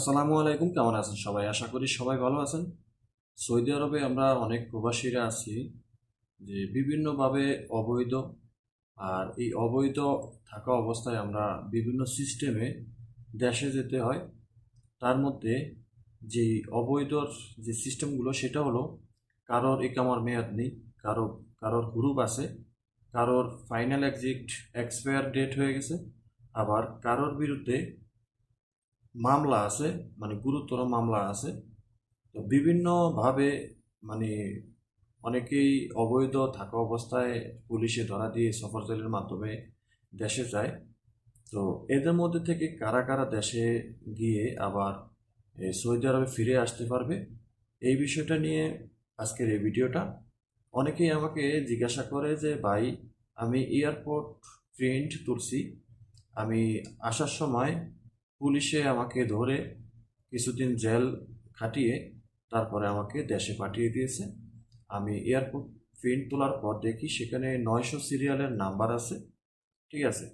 আসসালামু আলাইকুম, কেমন আছেন সবাই? আশা করি সবাই ভালো আছেন। সৌদি আরবে আমরা অনেক প্রবাসীরা আছি যে বিভিন্নভাবে অবৈধ আর এই অবৈধ থাকা অবস্থায় আমরা বিভিন্ন সিস্টেমে দেশে যেতে হয়। তার মধ্যে যে অবৈধর যে সিস্টেমগুলো, সেটা হলো কারোর একামার মেয়াদ নেই, কারও, কারোর গ্রুপ আছে, কারোর ফাইনাল এক্সিট, এক্সপায়ার ডেট হয়ে গেছে, আবার কারোর বিরুদ্ধে মামলা আছে মানে গুরুতর মামলা আছে। তো বিভিন্নভাবে মানে অনেকেই অবৈধ থাকা অবস্থায় পুলিশে ধরা দিয়ে সফর জেলের মাধ্যমে দেশে যায়। তো এদের মধ্যে থেকে কারা কারা দেশে গিয়ে আবার সৌদি আরবে ফিরে আসতে পারবে, এই বিষয়টা নিয়ে আজকের এই ভিডিওটা। অনেকেই আমাকে জিজ্ঞাসা করে যে, ভাই, আমি এয়ারপোর্ট প্রিন্ট তুলছি। আমি আসার সময় পুলিশে আমাকে ধরে কিছুদিন জেল খাটিয়ে তারপরে আমাকে দেশে পাঠিয়ে দিয়েছে। আমি এয়ারপোর্ট প্রিন্ট তোলার পর দেখি সেখানে নয়শো সিরিয়ালের নাম্বার আছে। ঠিক আছে?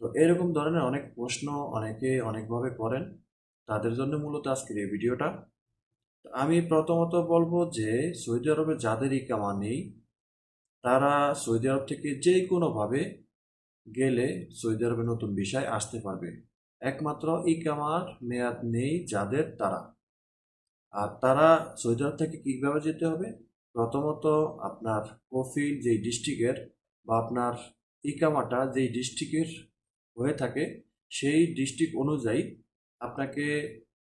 তো এরকম ধরনের অনেক প্রশ্ন অনেকে অনেকভাবে করেন। তাদের জন্য মূলত আজকের এই ভিডিওটা। আমি প্রথমত বলব যে, সৌদি আরবে যাদের ইকামা নেই, তারা সৌদি আরব থেকে যে কোনোভাবে গেলে সৌদি আরবে নতুন বিষয় আসতে পারবে। একমাত্র ইকামার মেয়াদ নেই যাদের তারা। আর তারা সৌদি আরব থেকে কীভাবে যেতে হবে? প্রথমত আপনার কফিল যেই ডিস্ট্রিক্টের বা আপনার ইকামাটা যেই ডিস্ট্রিক্টের হয়ে থাকে, সেই ডিস্ট্রিক্ট অনুযায়ী আপনাকে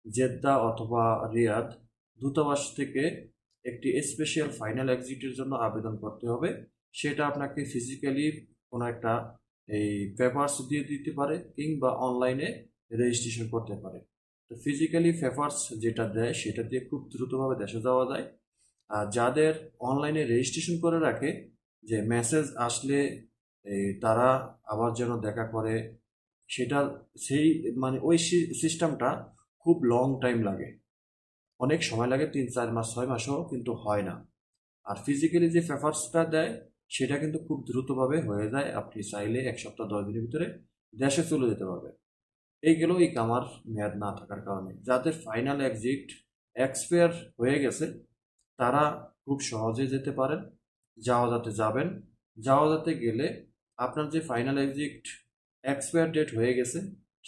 জেদ্দা অথবা রিয়াদ দূতাবাস থেকে একটি স্পেশাল ফাইনাল এক্সিটের জন্য আবেদন করতে হবে। সেটা আপনাকে ফিজিক্যালি কোনো একটা এই পেপারস দিয়ে দিতে পারে কিংবা অনলাইনে রেজিস্ট্রেশন করতে পারে। তো ফিজিক্যালি পেপারস যেটা দেয়, সেটা দিয়ে খুব দ্রুতভাবে দেশে যাওয়া যায়। আর যাদের অনলাইনে রেজিস্ট্রেশন করে রাখে, যে মেসেজ আসলে তারা আবার যেন দেখা করে, সেটা সেই মানে ওই সিস্টেমটা খুব লং টাইম লাগে। অনেক সময় লাগে, তিন, চার মাস, ছয় মাসও কিন্তু হয় না। আর ফিজিক্যালি যে পেপারসটা দেয় সেটা কিন্তু খুব দ্রুতভাবে হয়ে যায়। আপনি চাইলে এক সপ্তাহ, দশ দিনের ভিতরে দেশে চলে যেতে পারবেন। এই গেল এই কামার মেয়াদ না থাকার কারণে। যাদের ফাইনাল এক্সিট এক্সপায়ার হয়ে গেছে, তারা খুব সহজে যেতে পারেন, যাওয়া যাতে যাবেন। যাওয়া যাতে গেলে আপনার যে ফাইনাল এক্সিট এক্সপায়ার ডেট হয়ে গেছে,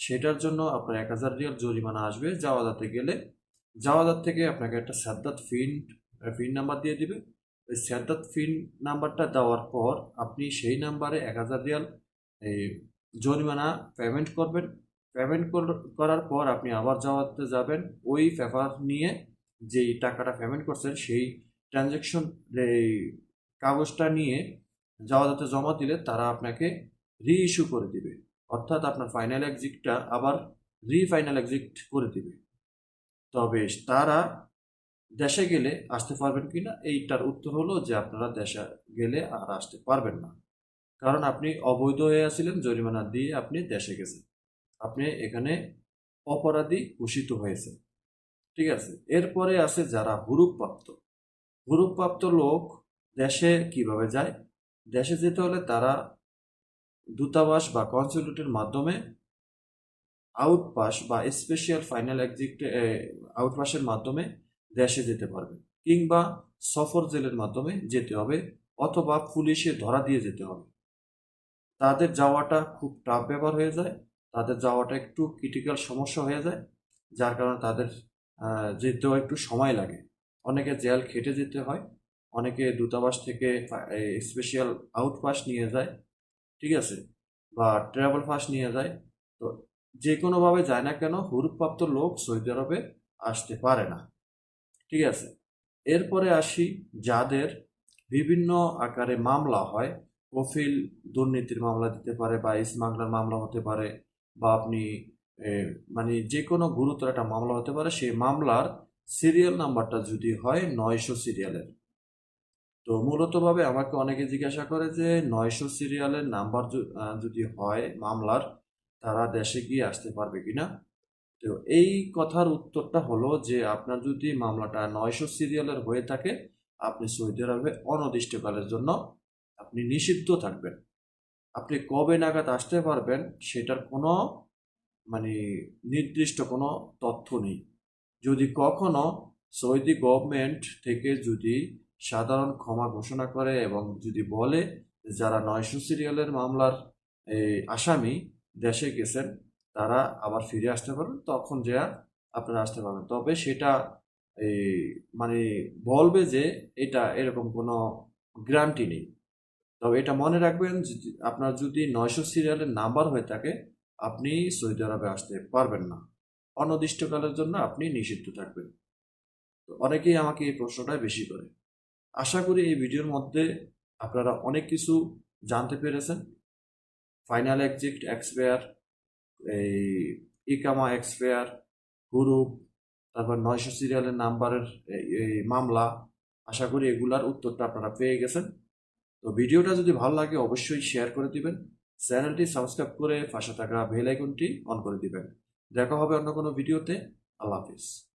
সেটার জন্য আপনার এক হাজার রিয়াল জরিমানা আসবে। যাওয়া যাতে গেলে যাওয়াজাত থেকে আপনাকে একটা সাদ্দাত ফিন ফিন নাম্বার দিয়ে দিবে। ওই সাদ্দাত ফিন নাম্বারটা দেওয়ার পর আপনি সেই নাম্বারে এক হাজার রিয়াল, এই জরিমানা পেমেন্ট করবেন। পেমেন্ট করার পর আপনি আবার যাওয়াতে যাবেন। ওই পেপার নিয়ে যেই টাকাটা পেমেন্ট করছেন, সেই ট্রানজ্যাকশন এই কাগজটা নিয়ে যাওয়াতে জমা দিলে তারা আপনাকে রি ইস্যু করে দিবে। অর্থাৎ আপনার ফাইনাল এক্সিটটা আবার রি ফাইনাল এক্সিট করে দিবে। তবে তারা দেশে গেলে আসতে পারবেন কি না এইটার উত্তর হলো যে আপনারা দেশে গেলে আর আসতে পারবেন না। কারণ আপনি অবৈধ হয়ে আছিলেন, জরিমানা দিয়ে আপনি দেশে গেছেন। আপনি এখানে অপরাধী ঘোষিত হয়েছে ঠিক আছে? এরপরে আছে যারা হুরুপপ্রাপ্ত হুরুপপ্রাপ্ত লোক দেশে কীভাবে যায়? দেশে যেতে হলে তারা দূতাবাস বা কনসুলেটের মাধ্যমে আউটপাস বা স্পেশাল ফাইনাল এক্সিট আউটপাসের মাধ্যমে দেশে যেতে পারবে কিংবা সফর জেলের মাধ্যমে যেতে হবে, অথবা পুলিশে ধরা দিয়ে যেতে হবে। তাদের যাওয়াটা খুব টাফ ব্যাপার হয়ে যায়, তাদের যাওয়াটা একটু ক্রিটিক্যাল সমস্যা হয়ে যায়, যার কারণে তাদের যেতেও একটু সময় লাগে। অনেকে জেল খেটে যেতে হয়, অনেকে দূতাবাস থেকে স্পেশাল আউটপাস নিয়ে যায়, ঠিক আছে, বা ট্রাভেল পাস নিয়ে যায়, তো যে কোনোভাবে যায় না কেন হুরুপ্রাপ্ত লোক সৌদি আরবে আসতে পারে না। ঠিক আছে? এরপরে আসি যাদের বিভিন্ন আকারে মামলা হয়। কফিল দুর্নীতির মামলা দিতে পারে বা স্মাগলার মামলা হতে পারে বা আপনি মানে যে কোনো গুরুতর একটা মামলা হতে পারে, সেই মামলার সিরিয়াল নাম্বারটা যদি হয় নয়শো সিরিয়ালের। তো মূলতভাবে আমাকে অনেকে জিজ্ঞাসা করে যে নয়শো সিরিয়ালের নাম্বার যদি হয় মামলার, তারা দেশে গিয়ে আসতে পারবে কিনা? তো এই কথার উত্তরটা হলো যে, আপনার যদি মামলাটা নয়শো সিরিয়ালের হয়ে থাকে, আপনি সৌদি আরবে অনির্দিষ্টকালের জন্য আপনি নিষিদ্ধ থাকবেন। আপনি কবে নাগাদ আসতে পারবেন সেটার কোনো মানে নির্দিষ্ট কোনো তথ্য নেই। যদি কখনো সৌদি গভর্নমেন্ট থেকে যদি সাধারণ ক্ষমা ঘোষণা করে এবং যদি বলে যারা নয়শো সিরিয়ালের মামলার আসামি দেশে গেছেন তারা আবার ফিরে আসতে পারবেন তখন যে আপনারা আসতে পারবেন। তবে সেটা এই মানে বলবে যে এটা এরকম কোনো গ্যারান্টি নেই। তবে এটা মনে রাখবেন আপনার যদি নয়শো সিরিয়ালের নাম্বার হয়ে থাকে, আপনি সৌদি আরবে আসতে পারবেন না। অনির্দিষ্টকালের জন্য আপনি নিষিদ্ধ থাকবেন। তো অনেকেই আমাকে এই প্রশ্নটা বেশি করে। আশা করি এই ভিডিওর মধ্যে আপনারা অনেক কিছু জানতে পেরেছেন। ফাইনাল এক্সিট এক্সপেয়ার এই ইকামা এক্সপেয়ার, হুরুপ, তারপর নয়শো সিরিয়ালের নাম্বারের এই- এই মামলা, আশা করি এগুলার উত্তরটা আপনারা পেয়ে গেছেন। তো ভিডিওটা যদি ভালো লাগে অবশ্যই শেয়ার করে দিবেন, চ্যানেলটি সাবস্ক্রাইব করে পাশে থাকা বেল আইকনটি অন করে দিবেন। দেখা হবে অন্য কোনো ভিডিওতে, আল্লাহ হাফিজ।